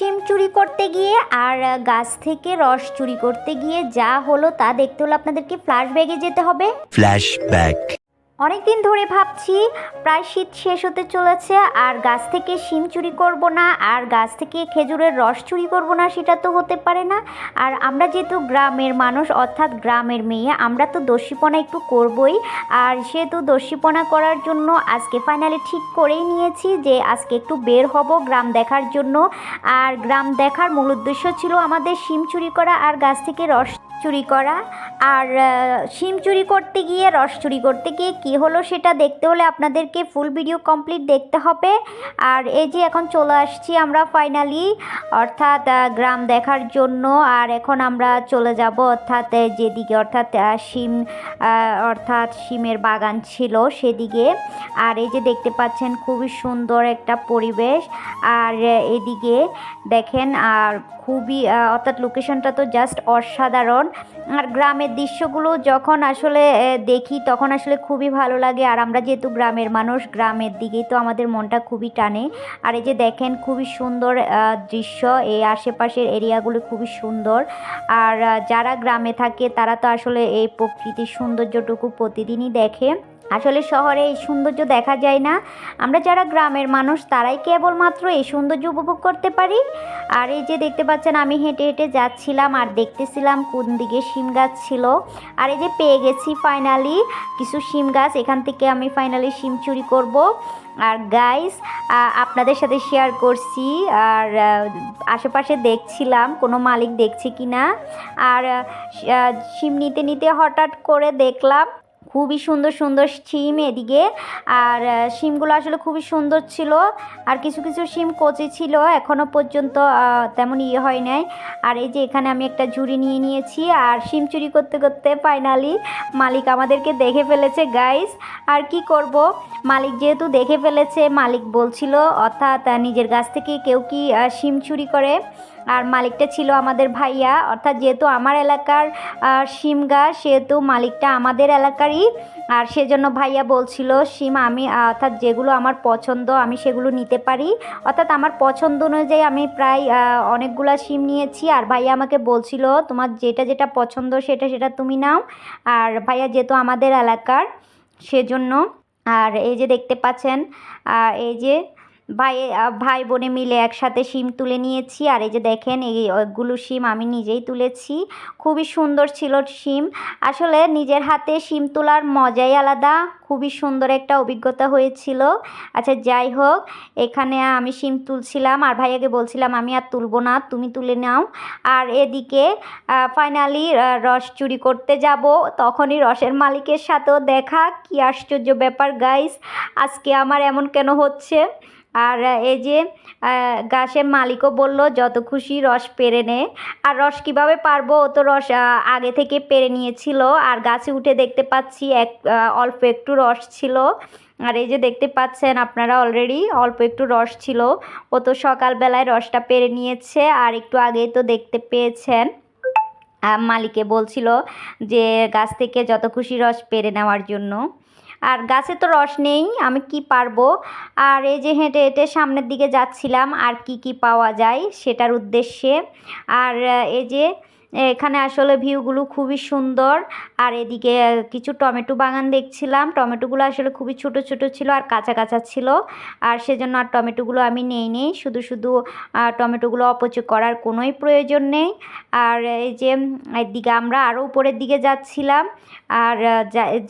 শিম চুরি করতে গিয়ে আর গাছ থেকে রস চুরি করতে গিয়ে যা হলো তা দেখতে হলে আপনাদেরকে ফ্ল্যাশব্যাকে যেতে হবে Flashback. অনেক দিন ধরে ভাবছি, প্রায় শীত শেষ হতে চলেছে, আর গাছ থেকে শিম চুরি করব না, আর গাছ থেকে খেজুরের রস চুরি করব না, সেটা তো হতে পারে না। আর আমরা যেহেতু গ্রামের মানুষ, অর্থাৎ গ্রামের মেয়ে, আমরা তো দস্যিপনা একটু করবই। আর সেহেতু দস্যিপনা করার জন্য আজকে ফাইনালি ঠিক করেই নিয়েছি যে, আজকে একটু বের হব গ্রাম দেখার জন্য। আর গ্রাম দেখার মূল উদ্দেশ্য ছিল আমাদের শিম চুরি করা আর গাছ থেকে রস চুরি করা আর সিম চুরি করতে গিয়ে, রস চুরি করতে গিয়ে কি হলো সেটা দেখতে হলে আপনাদেরকে ফুল ভিডিও কমপ্লিট দেখতে হবে। আর এই যে এখন চলে আসছি আমরা ফাইনালি অর্থাৎ গ্রাম দেখার জন্য। আর এখন আমরা চলে যাব অর্থাৎ যেদিকে অর্থাৎ সিম অর্থাৎ সিমের বাগান ছিল সেদিকে। আর এই যে দেখতে পাচ্ছেন খুবই সুন্দর একটা পরিবেশ। আর এদিকে দেখেন, আর খুবই অর্থাৎ লোকেশনটা তো জাস্ট অসাধারণ। আর গ্রামের দৃশ্যগুলো যখন আসলে দেখি তখন আসলে খুবই ভালো লাগে। আর আমরা যেহেতু গ্রামের মানুষ, গ্রামের দিকেই তো আমাদের মনটা খুবই টানে। আর এই যে দেখেন খুবই সুন্দর দৃশ্য এই আশেপাশের এরিয়াগুলো খুবই সুন্দর। আর যারা গ্রামে থাকে তারা তো আসলে এই প্রকৃতির সৌন্দর্যটুকু প্রতিদিনই দেখে। আসলে শহরে এই সৌন্দর্য দেখা যায় না। আমরা যারা গ্রামের মানুষ, তারাই কেবলমাত্র এই সৌন্দর্য উপভোগ করতে পারি। আর এই যে দেখতে পাচ্ছেন, আমি হেঁটে হেঁটে যাচ্ছিলাম আর দেখতেছিলাম কোন দিকে শিম গাছ ছিল। আর এই যে পেয়ে গেছি ফাইনালি কিছু শিম গাছ। এখান থেকে আমি ফাইনালি শিম চুরি করব। আর গাইস আপনাদের সাথে শেয়ার করছি। আর আশেপাশে দেখছিলাম, কোনো মালিক দেখছে কি না আর শিম নিতে নিতে হঠাৎ করে দেখলাম খুবই সুন্দর সুন্দর শিম এদিকে। আর শিমগুলো আসলে খুবই সুন্দর ছিল। আর কিছু কিছু শিম কচি ছিল। এখনও পর্যন্ত তেমন ইয়ে হয় নাই। আর এই যে এখানে আমি একটা ঝুড়ি নিয়ে নিয়েছি। আর শিম চুরি করতে করতে ফাইনালি মালিক আমাদেরকে দেখে ফেলেছে গাইস আর কি করব? মালিক যেহেতু দেখে ফেলেছে, মালিক বলছিল, অর্থাৎ নিজের গাছ থেকে কেউ কি শিম চুরি করে? আর মালিকটা ছিল আমাদের ভাইয়া। অর্থাৎ যেহেতু আমার এলাকার শিম গাছ, সেহেতু মালিকটা আমাদের এলাকারই আর সেজন্য ভাইয়া বলছিল, সিম, আমি অর্থাৎ যেগুলো আমার পছন্দ, আমি সেগুলো নিতে পারি। অর্থাৎ আমার পছন্দ অনুযায়ী আমি প্রায় অনেকগুলো সিম নিয়েছি। আর ভাইয়া আমাকে বলছিল, তোমার যেটা যেটা পছন্দ, সেটা সেটা তুমি নাও। আর ভাইয়া যেহেতু আমাদের এলাকার, সেজন্য, আর এই যে দেখতে পাচ্ছেন এই যে ভাই ভাই বোনে মিলে একসাথে শিম তুলে নিয়েছি। আর এই যে দেখেন এইগুলো শিম আমি নিজেই তুলেছি। খুবই সুন্দর ছিল শিম। আসলে নিজের হাতে শিম তোলার মজাই আলাদা। খুবই সুন্দর একটা অভিজ্ঞতা হয়েছিল। আচ্ছা যাই হোক, এখানে আমি শিম তুলছিলাম। আর ভাইয়াকে বলছিলাম, আমি আর তুলবো না, তুমি তুলে নাও। আর এদিকে ফাইনালি রস চুরি করতে যাব। তখনই রসের মালিকের সাথেও দেখা। কি আশ্চর্য ব্যাপার গাইস আজকে আমার এমন কেন হচ্ছে? আর এই যে গাছের মালিকও বলল, যত খুশি রস পেরে নে। আর রস কীভাবে পারব? ও তো রস আগে থেকে পেরে নিয়েছিল। আর গাছে উঠে দেখতে পাচ্ছি এক অল্প একটু রস ছিল। আর এই যে দেখতে পাচ্ছেন আপনারা অলরেডি অল্প একটু রস ছিল। ও তো সকালবেলায় রসটা পেরে নিয়েছে। আর একটু আগেই তো দেখতে পেয়েছেন। মালিকে বলছিল যে, গাছ থেকে যত খুশি রস পেরে নেওয়ার জন্য। আর গাছে তো রস নেই, আমি কি পারব? আর এই যে হেঁটে হেঁটে সামনের দিকে যাচ্ছিলাম, আর কি কি পাওয়া যায় সেটার উদ্দেশ্যে। আর এই যে এখানে আসলে ভিউগুলো খুবই সুন্দর। আর এদিকে কিছু টমেটো বাগান দেখছিলাম। টমেটোগুলো আসলে খুবই ছোট ছোট ছিল আর কাঁচা কাঁচা ছিল। আর সেজন্য আর টমেটোগুলো আমি নেই নেই শুধু শুধু টমেটোগুলো অপচয় করার কোনোই প্রয়োজন নেই। আর এই যে, এদিকে আমরা আরও উপরের দিকে যাচ্ছিলাম। আর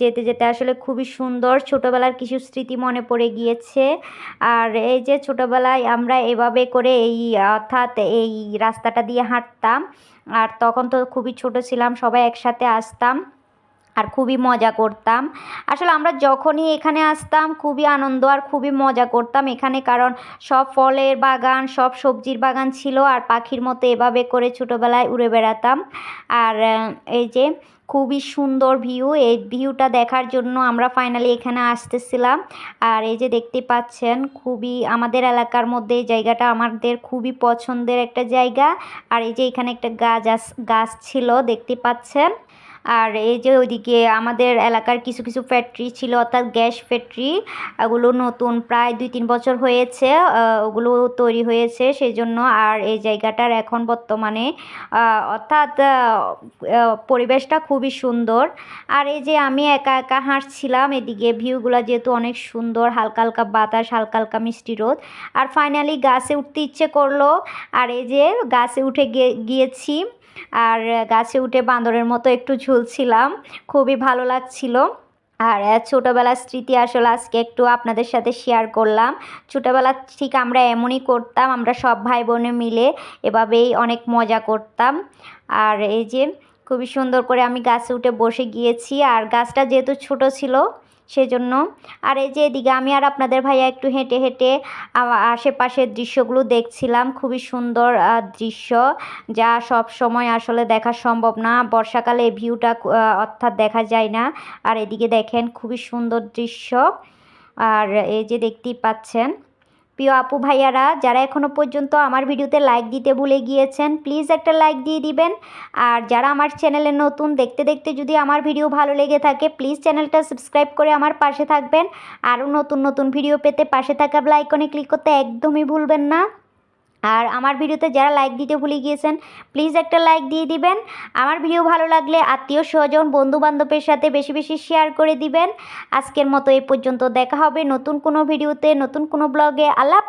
যেতে যেতে আসলে খুবই সুন্দর। ছোটোবেলার কিছু স্মৃতি মনে পড়ে গিয়েছে। আর এই যে, ছোটোবেলায় আমরা এভাবে করে এই, অর্থাৎ এই রাস্তাটা দিয়ে হাঁটতাম। আর তখন তো খুবই ছোট ছিলাম, সবাই একসাথে আসতাম। আর খুবই মজা করতাম। আসলে আমরা যখনই এখানে আসতাম, খুবই আনন্দ আর খুবই মজা করতাম এখানে, কারণ সব ফলের বাগান, সব সবজির বাগান ছিল আর পাখির মতো এভাবে করে ছোটোবেলায় উড়ে বেড়াতাম। আর এই যে খুবই সুন্দর ভিউ, এই ভিউটা দেখার জন্য আমরা ফাইনালি এখানে আসতেছিলাম। আর এই যে দেখতে পাচ্ছেন, খুবই আমাদের এলাকার মধ্যে এই জায়গাটা আমাদের খুবই পছন্দের একটা জায়গা। আর এই যে এখানে একটা গাছ গাছ ছিল, দেখতে পাচ্ছেন। আর এই যে ওইদিকে আমাদের এলাকার কিছু কিছু ফ্যাক্টরি ছিল, অর্থাৎ গ্যাস ফ্যাক্টরি ওগুলো নতুন, প্রায় দুই তিন বছর হয়েছে ওগুলো তৈরি হয়েছে সেই জন্য আর এই জায়গাটার এখন বর্তমানে অর্থাৎ পরিবেশটা খুবই সুন্দর। আর এই যে আমি একা একা হাঁটছিলাম, এদিকে ভিউগুলো যেহেতু অনেক সুন্দর, হালকা হালকা বাতাস, হালকা হালকা মিষ্টি রোদ। আর ফাইনালি গাছে উঠতে ইচ্ছে করল। আর এই যে গাছে উঠে গিয়েছি। আর গাছে উঠে বান্দরের মতো একটু ঝুলছিলাম। খুবই ভালো লাগছিল। আর ছোটোবেলার স্মৃতি আসলে আজকে একটু আপনাদের সাথে শেয়ার করলাম। ছোটোবেলা ঠিক আমরা এমনই করতাম, আমরা সব ভাই বোনে মিলে এভাবেই অনেক মজা করতাম। আর, এই যে, খুবই সুন্দর করে আমি গাছে উঠে বসে গিয়েছি। আর, গাছটা যেহেতু ছোট ছিল সেজন্য। আর এই যে এদিকে আমি আর আপনাদের ভাইয়া একটু হেঁটে হেঁটে আশেপাশের দৃশ্যগুলো দেখছিলাম। খুবই সুন্দর দৃশ্য যা সব সময় আসলে দেখা সম্ভব না। বর্ষাকালে এই ভিউটা অর্থাৎ দেখা যায় না। আর এদিকে দেখেন খুবই সুন্দর দৃশ্য। আর এই যে দেখতেই পাচ্ছেন প্রিয় আপু ভাইয়ারা, যারা এখনও পর্যন্ত আমার ভিডিওতে লাইক দিতে ভুলে গিয়েছেন প্লিজ একটা লাইক দিয়ে দিবেন। আর যারা আমার চ্যানেলে নতুন, দেখতে দেখতে যদি আমার ভিডিও ভালো লেগে থাকে প্লিজ চ্যানেলটা সাবস্ক্রাইব করে আমার পাশে থাকবেন। আরও নতুন নতুন ভিডিও পেতে পাশে থাকা আইকনে ক্লিক করতে একদমই ভুলবেন না। আর আমার ভিডিওতে যারা লাইক দিতে ভুলে গিয়েছেন প্লিজ একটা লাইক দিয়ে দিবেন। আমার ভিডিও ভালো লাগলে আত্মীয় স্বজন বন্ধু বান্ধবের সাথে বেশি বেশি শেয়ার করে দিবেন। আজকের মতো এই পর্যন্ত দেখা হবে নতুন কোনো ভিডিওতে নতুন কোনো ব্লগে আল্লাহ